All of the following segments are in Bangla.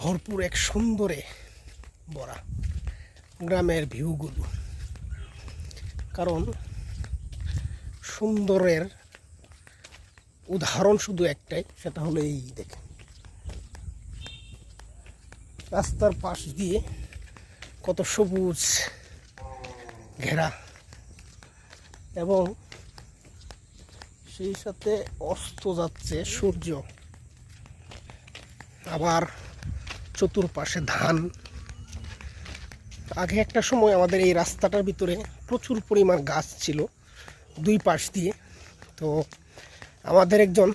ভরপুর এক সুন্দরে ভরা গ্রামের ভিউগুলো। কারণ সুন্দরের উদাহরণ শুধু একটাই, সেটা হলো এই দেখেন। রাস্তার পাশ দিয়ে কত সবুজ ঘেরা এবং সেই সাথে অস্ত যাচ্ছে সূর্য। আবার চতুর্পাশে ধান। আগে একটা সময় আমাদের এই রাস্তাটার ভিতরে প্রচুর পরিমাণ গাছ ছিল দুই পাশ দিয়ে। তো আমাদের একজন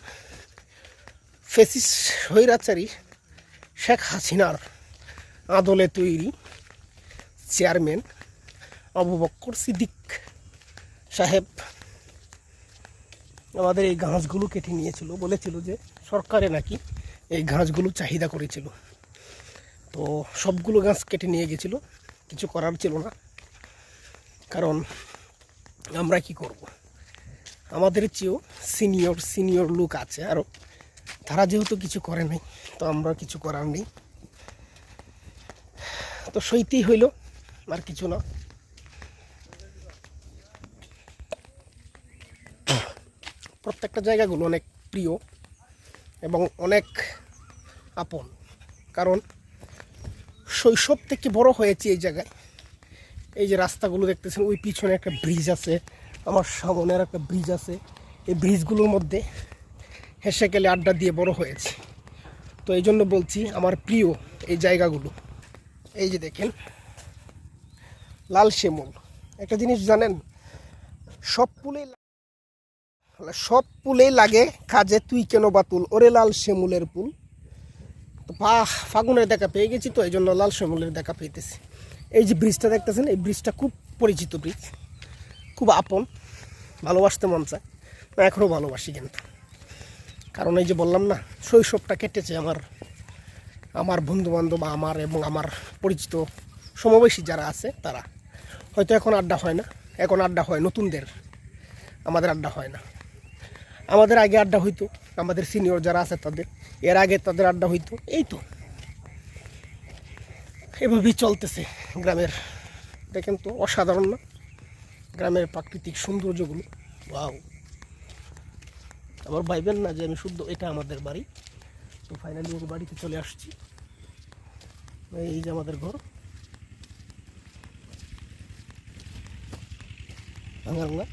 ফেসিস স্বৈরাচারী শেখ হাসিনার আদলে তৈরি চেয়ারম্যান আবু বক্কর সিদ্দিক সাহেব আমাদের এই ঘাসগুলো কেটে নিয়েছিল বলেছিল যে সরকারে নাকি এই ঘাসগুলো চাহিদা করেছিল। তো সবগুলো গাছ কেটে নিয়ে গেছিল, কিছু করার ছিল না। কারণ আমরা কি করব? আমাদের চেয়েও সিনিয়র সিনিয়র লোক আছে আরও তারা যেহেতু কিছু করে নাই, তো আমরা কিছু করার নেই। তো সইতেই হইল, আর কিছু না। প্রত্যেকটা জায়গাগুলো অনেক প্রিয় এবং অনেক আপন। কারণ শৈশব থেকে বড় হয়েছি এই জায়গায়। এই যে রাস্তাগুলো দেখতেছেন, ওই পিছনে একটা ব্রিজ আছে, আমার সামনের একটা ব্রিজ আছে। এই ব্রিজগুলোর মধ্যে হেসে গেলে আড্ডা দিয়ে বড় হয়েছে। তো এই জন্য বলছি, আমার প্রিয় এই জায়গাগুলো। এই যে দেখেন, লাল শিমুল। একটা জিনিস জানেন, সব ফুলেই সব ফুলেই লাগে কাজে তুই কেন বাতুল ওরে লাল শিমুলের ফুল। তো পা ফাগুনের দেখা পেয়ে গেছি তো এই জন্য লাল শ্যামলের দেখা পেয়েতেছি। এই যে ব্রিজটা দেখতেছেন, এই ব্রিজটা খুব পরিচিত ব্রিজ, খুব আপন, ভালোবাসতে মন চায়, না এখনও ভালোবাসি কিন্তু। কারণ এই যে বললাম না, শৈশবটা কেটেছে আমার আমার বন্ধু বান্ধব আমার এবং আমার পরিচিত সমবয়সী যারা আছে, তারা। হয়তো এখন আড্ডা হয় না, এখন আড্ডা হয় নতুনদের, আমাদের আড্ডা হয় না। আমাদের আগে আড্ডা হইতো আমাদের সিনিয়র যারা আছে তাদের, এর আগে তাদের আড্ডা হইতো, এই তো। এভাবেই চলতেছে গ্রামের, দেখেন তো, অসাধারণ না? গ্রামের প্রাকৃতিক সৌন্দর্যগুলো, ওয়াও। আবার ভাইবেন না যে আমি শুদ্ধ, এটা আমাদের বাড়ি। তো ফাইনালি ওর বাড়িতে চলে আসছি। এই যে আমাদের ঘর। ভাঙা ভাঙা